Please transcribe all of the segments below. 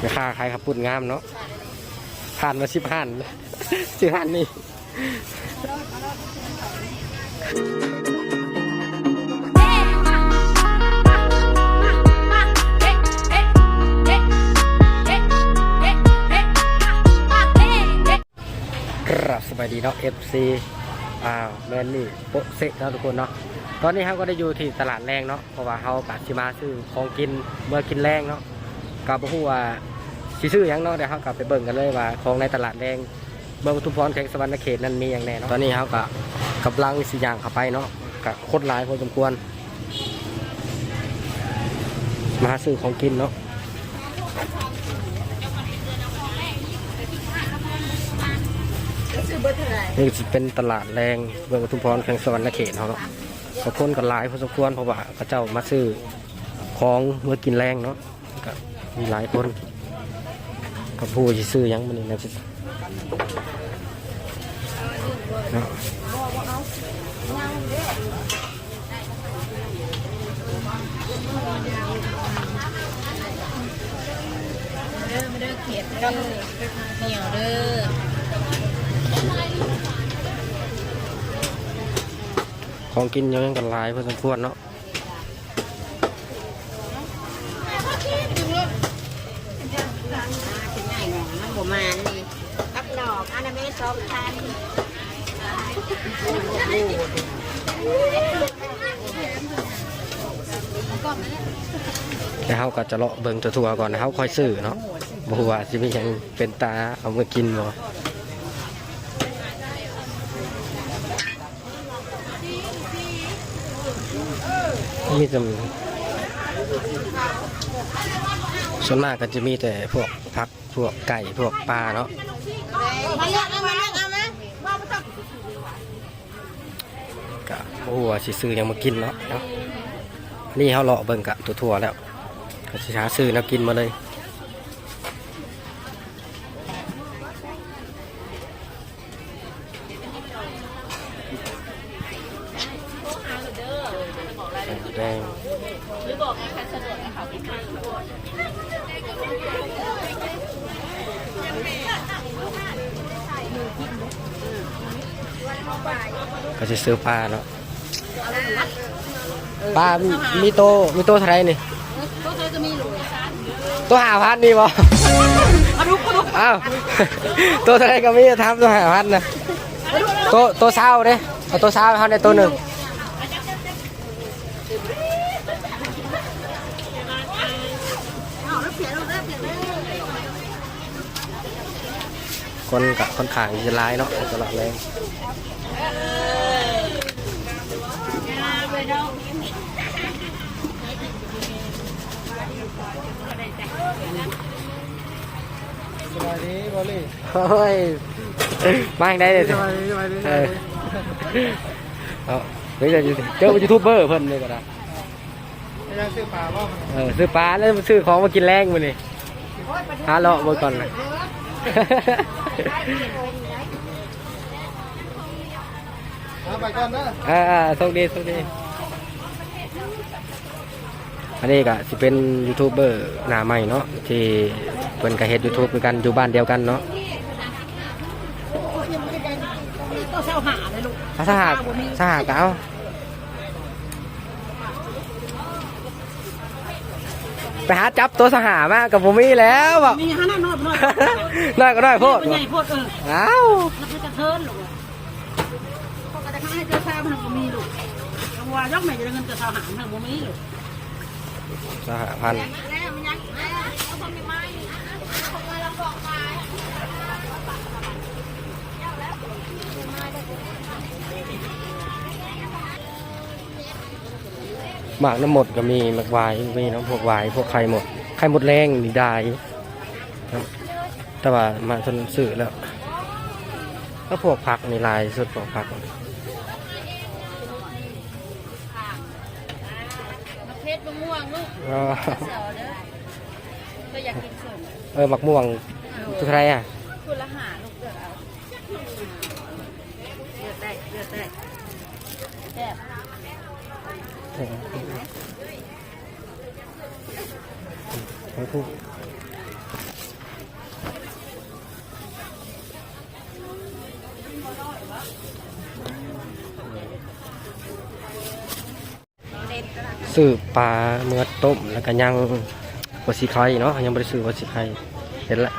ไม่ค่าขายขับปุ่นงามเนาะผ่านมาสิบหันสิบหันนี่ครับสบายดีเนาะ FC อ้าวแมนนี่โปะเซะเนาะทุกคนเนาะตอนนี้เขาก็ได้อยู่ที่ตลาดแรงเนาะเพราะว่าเขากะสิมาซื้อของกินเมื่อกินแรงเนาะ ก็บ่ฮู้ว่าสิซื้อหยังเนาะเดี๋ยวเขากลับไปเบิ่งกันเลยว่าของในตลาดแรงเมืองปทุมพรแขวงสวรรณเขตนั้นมีอย่างแน่เนาะตอนนี้เขาก็กำลังสิย่างเข้าไปเนาะก็คนหลายพอสมควร มาซื้อของกินเนาะนี่จะเป็นตลาดแรงเมืองปทุมพรแขวงสวรรณเขตเขาเนาะก็คนกันหลายพอสมควรเพราะว่าเขาเจ้ามาซื้อของเมื่อกินแรงเนาะ มีหลายคนก็พูดสิซื้อยังมันนี่นะสิเนาะเด้อมาเด้อเขียดเด้อเหนียวเด้อของกินยังกันหลายพอสมควรเนาะ เป็นไงหนอน้ำบัวมานนี่กับด อันนั้นไม่สองพันแล้วเขาก็จะเลาะเบิ่งตัวทัวก่อนนะเขาค่อยซื้อเนาะบ่ฮู้ว่าสิมียังเป็นตาเอามากินบ่มีแต่ส่วนมากก็จะมีแต่พวกผักพวกไก่พวกปลาเนาะ มาเลือกเอามาเลือกเอามาว่าไม่ต้องกะโอ้โหสิซื้อยังมากินเนาะเนาะนี่เขาเลาะเบิ่งกะตัวทัวแล้วก็สิหาซื้อแนวกินมาเลย ก็จะซื้อปลาเนาะปลามีมีโตมีโตเท่าไหรนี่ก็เคยจะมีหลุยตัวหาพันนี่บ่มาดูกูดูอ้าวตัวเท่าไหรก็มีทำตัวหาพันนะตัวตัวเศร้าเด้เอาตัวเศร้าเขาในตัวหนึ่งคนกับคนขางจะร้ายเนาะตลอดเลย สบายดีบอลลี่โอ้ยมาอย่างได้เลยสิสบายดีสบายดีเออเอาเฮ้ยเดี๋ยวเจอยูทูบเบอร์เพิ่นเลยก็ได้ไม่ได้ซื้อปลาบ้างเออซื้อปลาแล้วซื้อของมากินแรงมานี่หาเลาะเบิ่งก่อนเลย เอา ไปก่อนนะอ่าอ่าโชคดีโชคดีอันนี้ก็จะเป็นยูทูบเบอร์หน้าใหม่เนาะที่เพิ่นก็เฮ็ดยูทูบเหมือนกันอยู่บ้านเดียวกันเนาะก็เช่าหาเลยลูกถ้าสหากสหากก็เอาไปหาจับตัวสหามากับผมมีแล้วแบบมีฮะน่านอนนอนน้อยก็น้อยโพดเป็นไงโพดเอออ้าวแล้วก็จะเทินลูกพอ กระจะให้เจ้าชายมันก็มีลูกว่ายกแม่จะเงินจะสาวหามันก็มีลูกสหพันธ์แล้วมันยังเอาทำไม่ไม่เอามาละบอกมาหมากน้ำหมดก็มีหมากวายมีเนาะพวกวายพวกไข่หมดไข่หมดแรงนี่ได้แต่ว่ามาทนสื่อแล้วก็พวกผักนี่ลายสุดพวกผัก เพชรมะม่วงลูก อ๋อเสาเด้อก็อยากกินส่วนเออหมักม่วงทุกไรอะคุณละหาลูกเดือดเอาเดือดได้เดือดได้แซ่บของผู้ ซื้อปลาเมื่อต้มแล้วก็ยังวัสีไข่เนาะยังไม่ได้ซื้อวัสีไข่เห็นละ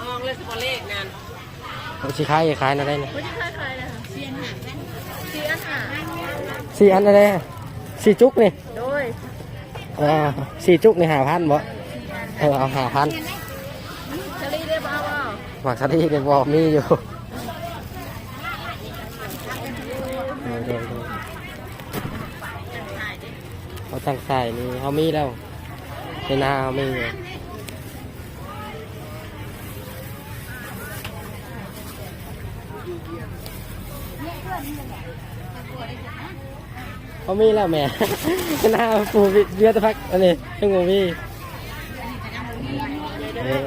ออกเลยสปอร์เลขนั่นวัสีไข่ขายอะไรเนี่ยไม่ใช่ใครใครเลยเซียนหาเซียนหาสี่อันอะไรสี่จุกนี่โดยอ่าสี่จุกนี่หาพันบ่เออเอาหาพันชลีได้บ้าบ่หมักสตีเนี่ยบอกมีอยู่เออเดี๋ยวๆ เขาตั้งใส่นี่เขามีแล้วในนาเขามีอยู่เขามีแล้วแหม่ในนาปูเบียร์ตะพักอันนี้ยังบ่มีเออ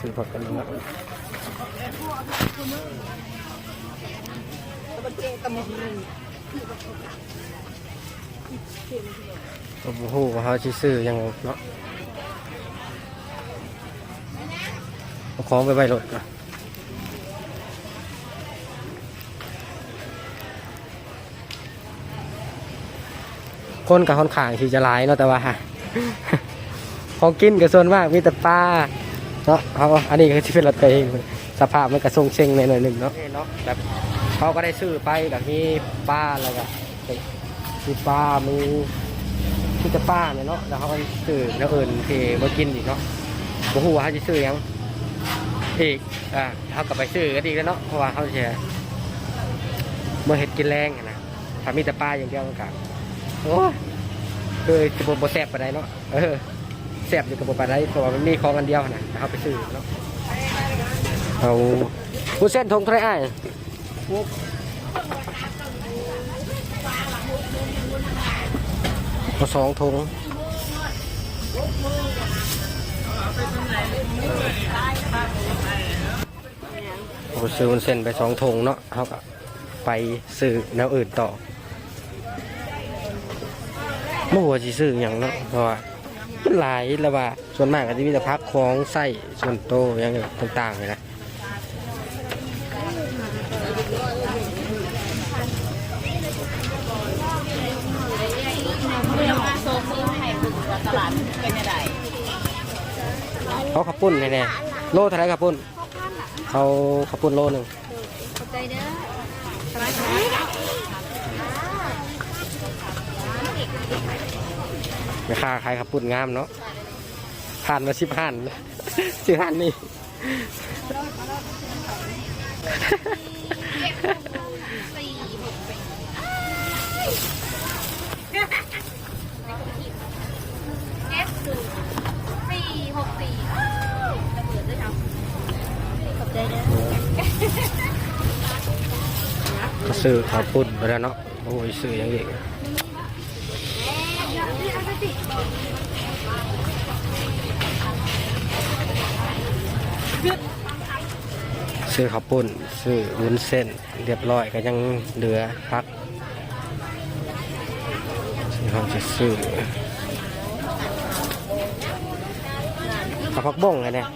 ซื้อผักกันนะโอ้โหว่าเขาสิซื้อยังเนาะเอาของไปไว้รถก่อนคนกับค่อนข้างที่จะหลายเนาะแต่ว่าฮะ ของกินกับส่วนมากมีแต่ปลาเนาะเขาอันนี้ก็ที่เป็นรถตัวเองสภาพมันก็ทรงเชงในหน่อยหนึ่งเนาะเนาะแบบเขาก็ได้ซื้อไปกับมีปลาแล้วก็มีปลามีมีแต่ปลาเนี่ยเนาะแล้วเขาก็ซื้อแล้วอื่นที่มากินอีกเนาะบ่ฮู้ว่าเขาจะซื้อยังอีกอ่าเขาก็ไปซื้อกันอีกแล้วเนาะเพราะว่าเขาจะเมื่อเห็ดกินแรงนะถ้ามีแต่ปลาอย่างเดียวมันก็โอ้ยคือจะบ่บ่แซ่บปานใดเนาะเออ แซ่บอยู่กับปลาได้เพราะว่ามันมีของอันเดียวนะเอาไปซื้อเนาะเอาผู้เส้นทงเท่าไรอ้ายเอาสองทงเราซื้อวุ้นเส้นไปสองทงเนาะเขาก็ไปซื้อแนวอื่นต่อเมื่อวานซื้ออย่างเนาะเพราะว่า มันหลายแล้วว่า ส่วนมากก็จะมีแต่พักของไส้ส่วนโตอย่างต่างๆเลยนะเรียกว่าโซซีไข่บุกตลาดเป็นยังไงเขาขับปุ้นแน่ๆโลเท่าไหรขับปุ้นเขาขับปุ้นโลหนึ่ง ขอบใจเด้อ ราคาขายขับปุ้นงามเนาะผ่านมาสิบหันสิบหันนี่สี่หกสี่เอฟสี่หกสี่ระเบิดด้วยครับขอบใจเด้อก็ซื้อขับปุ้นไปแล้วเนาะโอ้ยซื้ออย่างอีก ซื้อขับปุ้น ซื้อวุ้นเส้น เรียบร้อยก็ยังเหลือพักเขาจะซื้อขับพักบ้งไงเนี่ย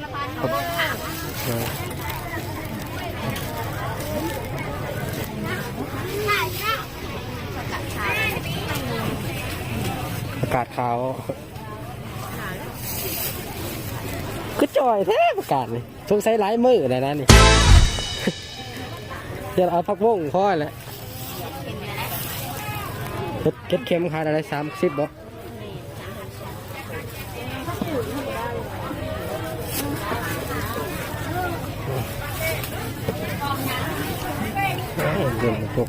อากาศขาวคือจ่อยแท้ประกาศนี่ สงสัยหลายมือเลยนะนี่เดี๋ยวเอาพักบ้งพ่อแหละเฮ็ดเฮ็ดเค็มขายอะไรสามสิบบ่เอ้ยเย็นพวก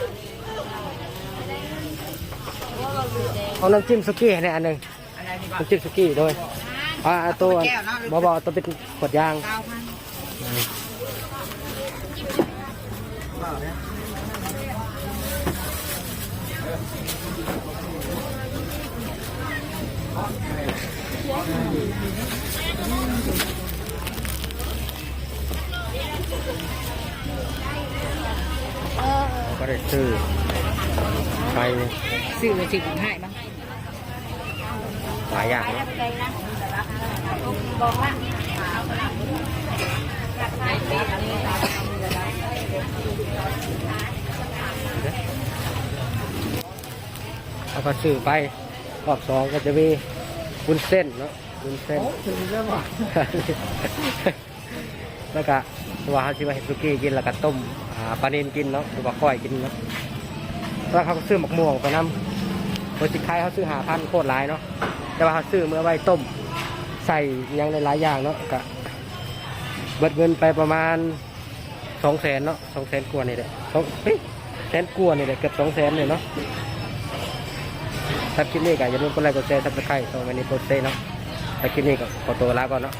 เล่าไปเอาน้ำจิ้มสุกี้ให้ในอันหนึ่งอะไรดีบ้างน้ำจิ้มสุกี้โดยอ่าเอาตัวแก้วเนอะบอบอตัวเป็นขวดยางเก้าพันก็ได้ซื้อ ไปซื้อไปสิบให้บ้างหลายอย่างเนอะแล้วก็ซื้อไปรอบสองก็จะมีวุ้นเส้นเนาะวุ้นเส้นถึงเรื่องว่าแล้วก็ตัวเขาชิมาเห็ดสุกี้กินแล้วก็ต้มอ่าปลาเนนกินเนาะหรือว่าก้อยกินเนาะ แล้วเขาก็ซื้อหมกม่วงไปน้ำโดยสิคายเขาซื้อหาพันโคตรหลายเนาะแต่ว่าเขาซื้อเมื่อไว้ต้ม ใส่ยังในหลายอย่างเนาะก็เบิดเงินไปประมาณสองแสนเนาะสองแสนกว่านี่แหละสองแสนกว่านี่แหละเกือบสองแสนเลยเนาะถ้าคลิปนี้ก็อย่าลืมกดไลค์กดแชร์ซับสไครต์ตรงนี้โปรเซ่เนาะถ้าคลิปนี้ก็ขอตัวลาก่อนเนาะ